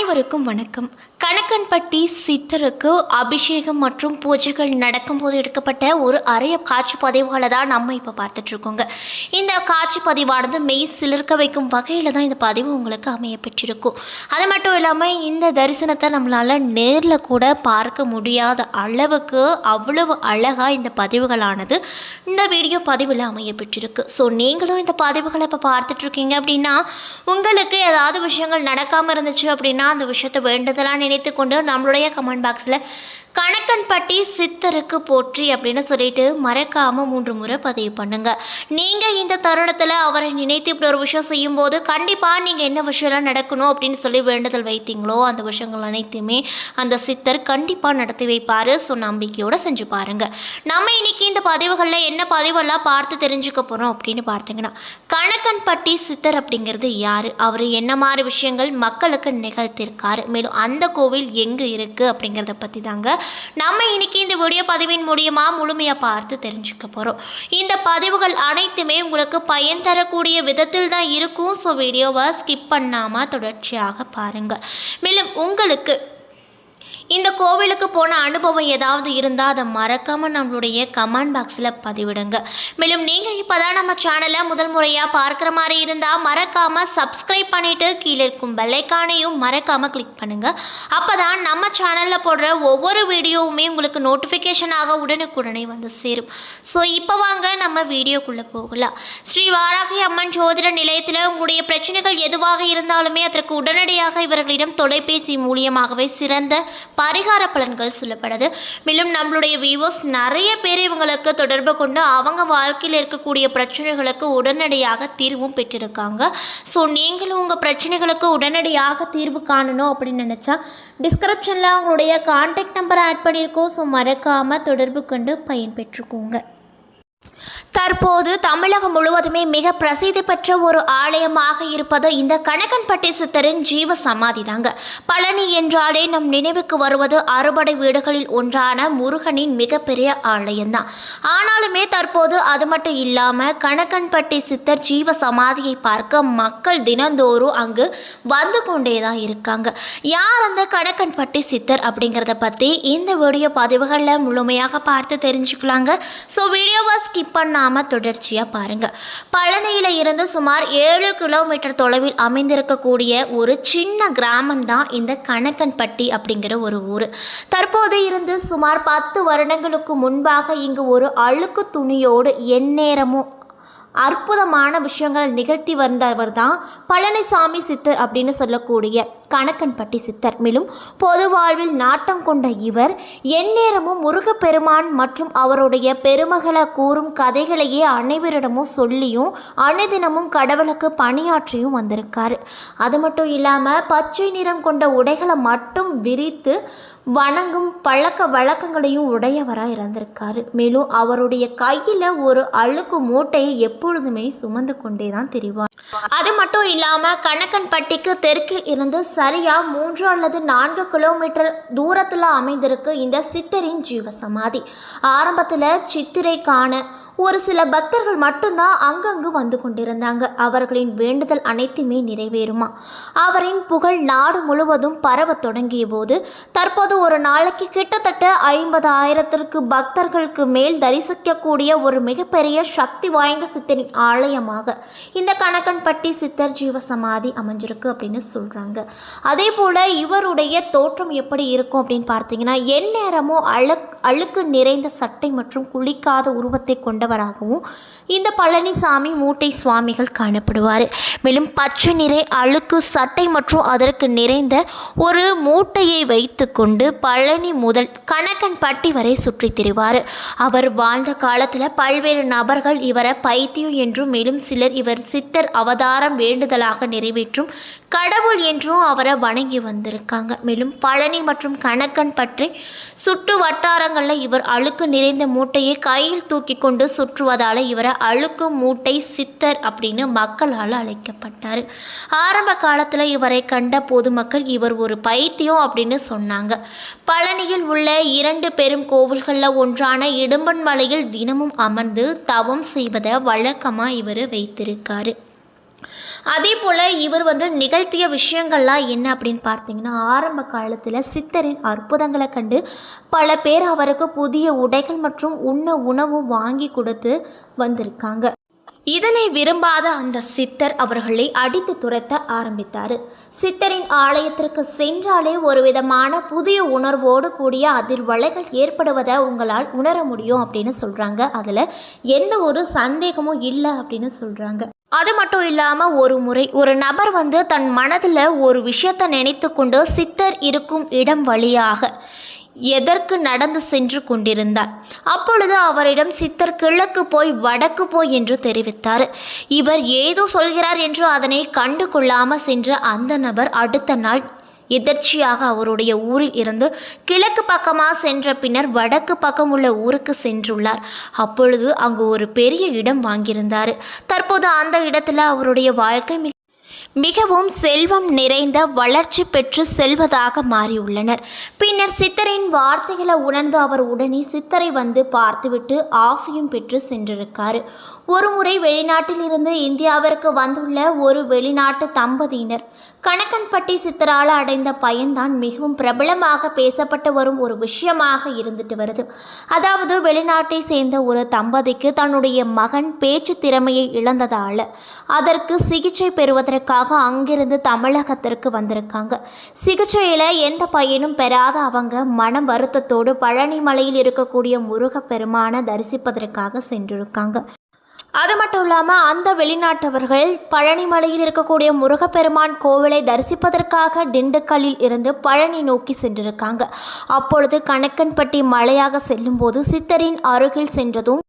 அனைவருக்கும் வணக்கம். கணக்கன்பட்டி சித்தருக்கு அபிஷேகம் மற்றும் பூஜைகள் நடக்கும்போது எடுக்கப்பட்ட ஒரு அறைய காட்சி பதிவுகளை தான் நம்ம இப்போ பார்த்துட்டு இருக்கோங்க. இந்த காட்சி பதிவானது மெய் சிலிர்க்க வைக்கும் வகையில் தான் இந்த பதிவு உங்களுக்கு அமைய பெற்றிருக்கும் அது மட்டும் இல்லாமல் இந்த தரிசனத்தை நம்மளால் நேரில் கூட பார்க்க முடியாத அளவுக்கு அவ்வளவு அழகாக இந்த பதிவுகளானது இந்த வீடியோ பதிவில் அமைய பெற்றிருக்கு ஸோ நீங்களும் இந்த பதிவுகளை இப்போ பார்த்துட்டு இருக்கீங்க அப்படின்னா உங்களுக்கு ஏதாவது விஷயங்கள் நடக்காமல் இருந்துச்சு அப்படின்னா அந்த விஷயத்தை வேண்டுதலாக நினைத்து கொண்டு நம்மளுடைய கமெண்ட் பாக்ஸில் கணக்கன்பட்டி சித்தருக்கு போற்றி அப்படின்னு சொல்லிட்டு மறக்காம மூன்று முறை பதிவு பண்ணுங்க. நீங்க இந்த தருணத்தில் அவரை நினைத்து இப்படி ஒரு விஷயம் செய்யும்போது கண்டிப்பா நீங்க என்ன விஷயம்லாம் நடக்கணும் அப்படின்னு சொல்லி வேண்டுதல் வைத்தீங்களோ அந்த விஷயங்கள் அனைத்துமே அந்த சித்தர் கண்டிப்பா நடத்தி வைப்பாரு. ஸோ நம்பிக்கையோட செஞ்சு பாருங்க. நம்ம இன்னைக்கு இந்த பதிவுகளில் என்ன பதிவெல்லாம் பார்த்து தெரிஞ்சுக்க போறோம் அப்படின்னு பார்த்தீங்கன்னா கணக்கன்பட்டி சித்தர் அப்படிங்கிறது யாரு? அவர் என்ன மாதிரி விஷயங்கள் மக்களுக்கு நிகழ்த்திருக்காரு? மேலும் அந்த கோவில் எங்கே இருக்கு அப்படிங்கிறத பற்றி தாங்க நம்ம இன்னைக்கு இந்த வீடியோ பதிவின் மூலியமா முழுமையாக பார்த்து தெரிஞ்சுக்க போகிறோம் இந்த பதிவுகள் அனைத்துமே உங்களுக்கு பயன் தரக்கூடிய விதத்தில் தான் இருக்கும். ஸோ வீடியோவை ஸ்கிப் பண்ணாமல் தொடர்ச்சியாக பாருங்கள் மேலும் உங்களுக்கு இந்த கோவிலுக்கு போன அனுபவம் ஏதாவது இருந்தால் அதை மறக்காமல் நம்மளுடைய கமெண்ட் பாக்ஸில் பதிவிடுங்க. மேலும் நீங்கள் இப்போ தான் நம்ம சேனலை முதல் முறையாக பார்க்குற மாதிரி இருந்தால் மறக்காமல் சப்ஸ்கிரைப் பண்ணிவிட்டு கீழே இருக்கும் பெல்லைக்கானையும் மறக்காமல் கிளிக் பண்ணுங்கள் அப்போ தான் நம்ம சேனலில் போடுற ஒவ்வொரு வீடியோவுமே உங்களுக்கு நோட்டிஃபிகேஷனாக உடனுக்குடனே வந்து சேரும். ஸோ இப்போ வாங்க நம்ம வீடியோக்குள்ளே போகலாம். ஸ்ரீ வாராகி அம்மன் ஜோதிட நிலையத்தில் உங்களுடைய பிரச்சனைகள் எதுவாக இருந்தாலுமே அதற்கு உடனடியாக இவர்களிடம் தொலைபேசி மூலியமாகவே சிறந்த பரிகார பலன்கள் சொல்லப்படுது. மேலும் நம்மளுடைய வியூவர்ஸ் நிறைய பேர் இவங்களுக்கு தொடர்பு கொண்டு அவங்க வாழ்க்கையில் இருக்கக்கூடிய பிரச்சனைகளுக்கு உடனடியாக தீர்வும் பெற்றிருக்காங்க. ஸோ நீங்களும் உங்கள் பிரச்சனைகளுக்கு உடனடியாக தீர்வு காணணும் அப்படின்னு நினச்சா டிஸ்கிரிப்ஷனில் அவங்களுடைய கான்டாக்ட் நம்பரை ஆட் பண்ணியிருக்கோம். ஸோ மறக்காமல் தொடர்பு கொண்டு பயன்பெற்றுக்கோங்க. தற்போது தமிழகம் முழுவதுமே மிக பிரசித்தி பெற்ற ஒரு ஆலயமாக இருப்பது இந்த கணக்கன்பட்டி சித்தரின் ஜீவ சமாதி தாங்க. பழனி என்றாலே நம் நினைவுக்கு வருவது அறுபடை வீடுகளில் ஒன்றான முருகனின் மிகப்பெரிய ஆலயம்தான். ஆனாலுமே தற்போது அது மட்டும் இல்லாமல் கணக்கன்பட்டி சித்தர் ஜீவ சமாதியை பார்க்க மக்கள் தினந்தோறும் அங்கு வந்து கொண்டே தான் இருக்காங்க. யார் அந்த கணக்கன்பட்டி சித்தர் அப்படிங்கிறத பற்றி இந்த வீடியோ பதிவுகளில் முழுமையாக பார்த்து தெரிஞ்சுக்கலாங்க. ஸோ வீடியோவை ஸ்கிப் பண்ண பண்ணாமல் தொடர்ச்சியாக பாருங்கள் பழனியில் இருந்து சுமார் ஏழு கிலோமீட்டர் தொலைவில் அமைந்திருக்கக்கூடிய ஒரு சின்ன கிராமம்தான் இந்த கணக்கன்பட்டி அப்படிங்கிற ஒரு ஊர். தற்போது இருந்து சுமார் பத்து வருடங்களுக்கு முன்பாக இங்கு ஒரு அழுக்கு துணியோடு எந்நேரமும் அற்புதமான விஷயங்கள் நிகழ்த்தி வந்தவர் தான் பழனிசாமி சித்தர் அப்படின்னு சொல்லக்கூடிய கணக்கன்பட்டி சித்தர். மேலும் பொது வாழ்வில் நாட்டம் கொண்ட இவர் எந்நேரமும் முருகப்பெருமான் மற்றும் அவருடைய பெருமகளை கூறும் கதைகளையே அனைவரிடமும் சொல்லியும் அனுதினமும் கடவுளுக்கு பணியாற்றியும் வந்திருக்காரு. அது மட்டும் இல்லாமல் பச்சை நிறம் கொண்ட உடைகளை மட்டும் விரித்து வணங்கும் பழக்க வழக்கங்களையும் உடையவராக இருந்திருக்காரு. மேலும் அவருடைய கையில் ஒரு அழுக்கு மூட்டையை எப்பொழுதுமே சுமந்து கொண்டே தான் தெரிவார். அது மட்டும் இல்லாமல் கணக்கன்பட்டிக்கு தெற்கில் இருந்து சரியாக மூன்று அல்லது நான்கு கிலோமீட்டர் தூரத்தில் அமைந்திருக்கு இந்த சித்தரின் ஜீவசமாதி. ஆரம்பத்தில் சித்திரை காண ஒரு சில பக்தர்கள் மட்டும்தான் அங்கங்கு வந்து கொண்டிருந்தாங்க. அவர்களின் வேண்டுதல் அனைத்துமே நிறைவேறுமா? அவரின் புகழ் நாடு முழுவதும் பரவத் தொடங்கிய போது தற்போது ஒரு நாளைக்கு கிட்டத்தட்ட ஐம்பது ஆயிரத்திற்கு பக்தர்களுக்கு மேல் தரிசிக்கக்கூடிய ஒரு மிகப்பெரிய சக்தி வாய்ந்த சித்தரின் ஆலயமாக இந்த கணக்கன்பட்டி சித்தர் ஜீவசமாதி அமைஞ்சிருக்கு அப்படின்னு சொல்கிறாங்க அதே போல் இவருடைய தோற்றம் எப்படி இருக்கும் அப்படின்னு பார்த்தீங்கன்னா எந்நேரமும் அழுக் அழுக்கு நிறைந்த சட்டை மற்றும் குளிக்காத உருவத்தை கொண்டவராகவும் இந்த பழனிசாமி மூட்டை சுவாமிகள் காணப்படுவார். மேலும் பச்சை நிற அழுக்கு சட்டை மற்றும் அதற்கு நிறைந்த ஒரு மூட்டையை வைத்துக்கொண்டு பழனி முதல் கணக்கன்பட்டி வரை சுற்றித் திரிவார். அவர் வாழ்ந்த காலத்தில் பல்வேறு நபர்கள் இவரை பைத்தியம் என்றும் மேலும் சிலர் இவர் சித்தர் அவதாரம் வேண்டுதலாக நிறைவேற்றும் கடவுள் என்றும் அவரை வணங்கி வந்திருக்காங்க. மேலும் பழனி மற்றும் கணக்கன் பற்றி சுற்று வட்டாரங்களில் இவர் அழுக்கு நிறைந்த மூட்டையை கையில் தூக்கி கொண்டு சுற்றுவதால் இவரை அழுக்கு மூட்டை சித்தர் அப்படின்னு மக்களால் அழைக்கப்பட்டார். ஆரம்ப காலத்தில் இவரை கண்ட பொதுமக்கள் இவர் ஒரு பைத்தியம் அப்படின்னு சொன்னாங்க. பழனியில் உள்ள இரண்டு பெரும் கோவில்களில் ஒன்றான இடும்பன் மலையில் தினமும் அமர்ந்து தவம் செய்வதை வழக்கமாக இவர் வைத்திருக்காரு. அதே போல் இவர் வந்து நிகழ்த்திய விஷயங்கள்லாம் என்ன அப்படின்னு பார்த்தீங்கன்னா ஆரம்ப காலத்தில் சித்தரின் அற்புதங்களை கண்டு பல பேர் அவருக்கு புதிய உடைகள் மற்றும் உண்ண உணவும் வாங்கி கொடுத்து வந்திருக்காங்க. இதனை விரும்பாத அந்த சித்தர் அவர்களை அடித்து துரத்த ஆரம்பித்தார். சித்தரின் ஆலயத்திற்கு சென்றாலே ஒரு விதமான புதிய உணர்வோடு கூடிய அதிர்வலைகள் ஏற்படுவதை உங்களால் உணர முடியும் அப்படின்னு சொல்கிறாங்க அதில் எந்த ஒரு சந்தேகமும் இல்லை அப்படின்னு சொல்கிறாங்க அது மட்டும் இல்லாமல் ஒரு முறை ஒரு நபர் வந்து தன் மனதில் ஒரு விஷயத்தை நினைத்து கொண்டு சித்தர் இருக்கும் இடம் வழியாக எதற்கு நடந்து சென்று கொண்டிருந்தார். அப்பொழுது அவரிடம் சித்தர் கிழக்கு போய் வடக்கு போய் என்று தெரிவித்தார். இவர் ஏதோ சொல்கிறார் என்று அதனை கண்டு கொள்ளாமல் சென்ற அந்த நபர் அடுத்த நாள் எதர்ச்சியாக அவருடைய ஊரில் இருந்து கிழக்கு பக்கமாக சென்ற பின்னர் வடக்கு பக்கம் உள்ள ஊருக்கு சென்றுள்ளார். அப்பொழுது அங்கு ஒரு பெரிய இடம் வாங்கியிருந்தார். தற்போது அந்த இடத்துல அவருடைய வாழ்க்கை மிக மிகவும் செல்வம் நிறைந்த வளர்ச்சி பெற்று செல்வதாக மாறியுள்ளனர். பின்னர் சித்தரின் வார்த்தைகளை உணர்ந்து அவர் உடனே சித்தரை வந்து பார்த்துவிட்டு ஆசையும் பெற்று சென்றிருக்கார். ஒருமுறை வெளிநாட்டில் இருந்து இந்தியாவிற்கு வந்துள்ள ஒரு வெளிநாட்டு தம்பதியினர் கணக்கன்பட்டி சித்தரால் அடைந்த பயன்தான் மிகவும் பிரபலமாக பேசப்பட்டு வரும் ஒரு விஷயமாக இருந்துட்டு வருது. அதாவது வெளிநாட்டை சேர்ந்த ஒரு தம்பதிக்கு தன்னுடைய மகன் பேச்சு திறமையை இழந்ததால் அதற்கு சிகிச்சை பெறுவதற்காக அங்கிருந்து தமிழகத்திற்கு வந்திருக்காங்க. சிகிச்சையில் எந்த பயனும் பெறாத அவங்க மன வருத்தத்தோடு பழனிமலையில் இருக்கக்கூடிய முருகப்பெருமானை தரிசிப்பதற்காக சென்றிருக்காங்க. அது மட்டும் இல்லாமல் அந்த வெளிநாட்டவர்கள் பழனிமலையில் இருக்கக்கூடிய முருகப்பெருமான் கோவிலை தரிசிப்பதற்காக திண்டுக்கல்லில் இருந்து பழனி நோக்கி சென்றிருக்காங்க. அப்பொழுது கணக்கன்பட்டி மலையாக செல்லும்போது சித்தரின் அருகில் சென்றதும்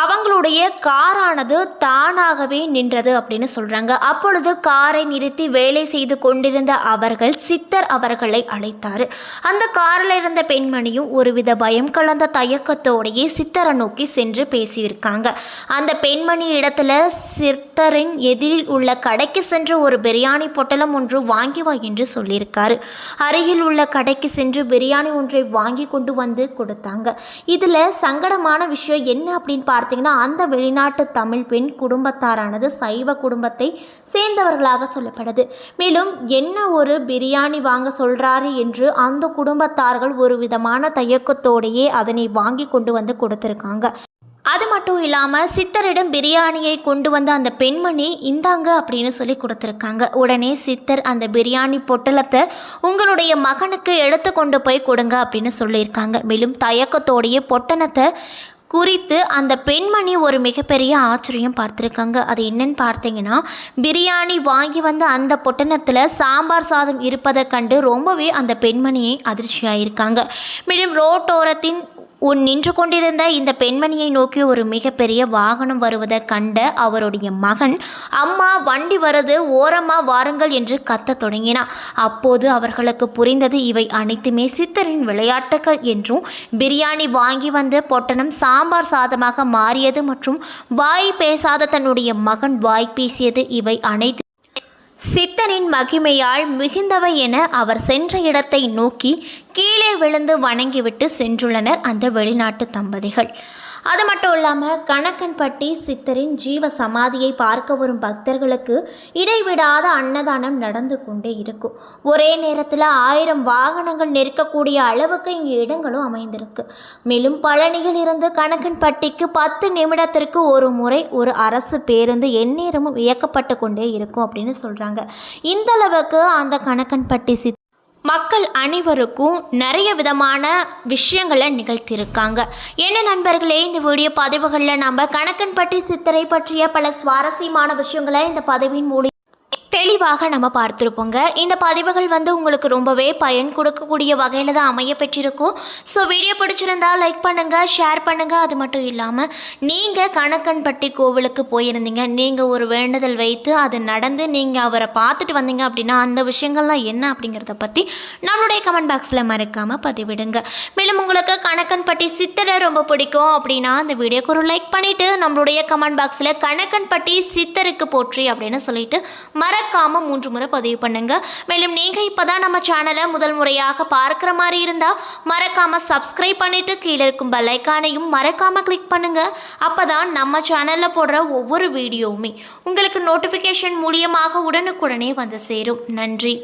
அவங்களுடைய காரானது தானாகவே நின்றது அப்படின்னு சொல்கிறாங்க அப்பொழுது காரை நிறுத்தி வேலை செய்து கொண்டிருந்த அவர்கள் சித்தர் அவர்களை அழைத்தார். அந்த காரில் இருந்த பெண்மணியும் ஒருவித பயம் கலந்த தயக்கத்தோடையே சித்தரை நோக்கி சென்று பேசியிருக்காங்க. அந்த பெண்மணி இடத்துல சித்தரின் எதிரில் உள்ள கடைக்கு சென்று ஒரு பிரியாணி பொட்டலம் ஒன்று வாங்கி வா என்று சொல்லியிருக்காரு. அருகில் உள்ள கடைக்கு சென்று பிரியாணி ஒன்றை வாங்கி கொண்டு வந்து கொடுத்தாங்க. இதில் சங்கடமான விஷயம் என்ன அப்படின்னு பார்த்தீங்கன்னா அந்த வெளிநாட்டு தமிழ் பெண் குடும்பத்தாரானது சைவ குடும்பத்தை சேர்ந்தவர்களாக சொல்லப்படுது. மேலும் என்ன ஒரு பிரியாணி வாங்க சொல்கிறாரு என்று அந்த குடும்பத்தார்கள் ஒரு விதமான தயக்கத்தோடையே அதனை வாங்கி கொண்டு வந்து கொடுத்துருக்காங்க. அது மட்டும் இல்லாமல் சித்தரிடம் பிரியாணியை கொண்டு வந்த அந்த பெண்மணி இந்தாங்க அப்படின்னு சொல்லி கொடுத்துருக்காங்க. உடனே சித்தர் அந்த பிரியாணி பொட்டலத்தை உங்களுடைய மகனுக்கு எடுத்து கொண்டு போய் கொடுங்க அப்படின்னு சொல்லியிருக்காங்க. மேலும் தயக்கத்தோடைய பொட்டணத்தை குறித்து அந்த பெண்மணி ஒரு மிகப்பெரிய ஆச்சரியம் பார்த்துருக்காங்க. அது என்னன்னு பார்த்தீங்கன்னா பிரியாணி வாங்கி வந்த அந்த பொட்டணத்தில் சாம்பார் சாதம் இருப்பதை கண்டு ரொம்பவே அந்த பெண்மணியை அதிர்ச்சியாயிருக்காங்க. மேலும் ரோட்டோரத்தின் உன் நின்று கொண்டிருந்த இந்த பெண்மணியை நோக்கி ஒரு மிகப்பெரிய வாகனம் வருவதை கண்ட அவருடைய மகன் அம்மா வண்டி வருது ஓரமா வாருங்கள் என்று கத்தத் தொடங்கினான். அப்போது அவர்களுக்கு புரிந்தது இவை அனைத்துமே சித்தரின் விளையாட்டுகள் என்றும் பிரியாணி வாங்கி வந்து பொட்டணம் சாம்பார் சாதமாக மாறியது மற்றும் வாய் பேசாத தன்னுடைய மகன் வாய் பேசியது இவை அனைத்து சித்தரின் மகிமையால் மிகுந்தவை என அவர் சென்ற இடத்தை நோக்கி கீழே விழுந்து வணங்கிவிட்டு சென்றுள்ளனர் அந்த வெளிநாட்டு தம்பதிகள். அது மட்டும் இல்லாமல் கணக்கன்பட்டி சித்தரின் ஜீவ சமாதியை பார்க்க வரும் பக்தர்களுக்கு இடைவிடாத அன்னதானம் நடந்து கொண்டே இருக்கும். ஒரே நேரத்தில் ஆயிரம் வாகனங்கள் நெருக்கக்கூடிய அளவுக்கு இங்கே இடங்களும் அமைந்திருக்கு. மேலும் பழனியில் இருந்து கணக்கன்பட்டிக்கு பத்து நிமிடத்திற்கு ஒரு முறை ஒரு அரசு பேருந்து எந்நேரமும் இயக்கப்பட்டு கொண்டே இருக்கும் அப்படின்னு சொல்கிறாங்க இந்த அளவுக்கு அந்த கணக்கன்பட்டி சித் மக்கள் அனைவருக்கும் நிறைய விதமான விஷயங்களை நிகழ்த்தியிருக்காங்க. என்ன நண்பர்களே இந்த வீடியோ பதிவுகளில் நம்ம கணக்கன்பட்டி சித்தரை பற்றிய பல சுவாரஸ்யமான விஷயங்களை இந்த பதவியின் மூடி தெளி விரிவாக நம்ம பார்த்துருப்போங்க. இந்த பதிவுகள் வந்து உங்களுக்கு ரொம்பவே பயன் கொடுக்கக்கூடிய வகையில் தான் அமைய பெற்றிருக்கும். ஸோ வீடியோ பிடிச்சிருந்தா லைக் பண்ணுங்கள் ஷேர் பண்ணுங்கள் அது மட்டும் இல்லாமல் நீங்கள் கணக்கன்பட்டி கோவிலுக்கு போயிருந்தீங்க. நீங்கள் ஒரு வேண்டுதல் வைத்து அது நடந்து நீங்கள் அவரை பார்த்துட்டு வந்தீங்க அப்படின்னா அந்த விஷயங்கள்லாம் என்ன அப்படிங்கிறத பற்றி நம்மளுடைய கமெண்ட் பாக்ஸில் மறக்காமல் பதிவிடுங்க. மேலும் உங்களுக்கு கணக்கன்பட்டி சித்தரை ரொம்ப பிடிக்கும் அப்படின்னா அந்த வீடியோக்கு ஒரு லைக் பண்ணிவிட்டு நம்மளுடைய கமெண்ட் பாக்ஸில் கணக்கன்பட்டி சித்தருக்கு போற்றி அப்படின்னு சொல்லிட்டு மறக்காமல் மறக்காமல் மூன்று முறை பதிவு பண்ணுங்க. மேலும் நீங்கள் இப்போ தான் நம்ம சேனலை முதல் முறையாக பார்க்குற மாதிரி இருந்தால் மறக்காமல் சப்ஸ்கிரைப் பண்ணிவிட்டு கீழே இருக்கும் பெல்லைக்கானையும் மறக்காமல் கிளிக் பண்ணுங்கள் அப்போ தான் நம்ம சேனலில் போடுற ஒவ்வொரு வீடியோவுமே உங்களுக்கு நோட்டிஃபிகேஷன் மூலியமாக உடனுக்குடனே வந்து சேரும். நன்றி.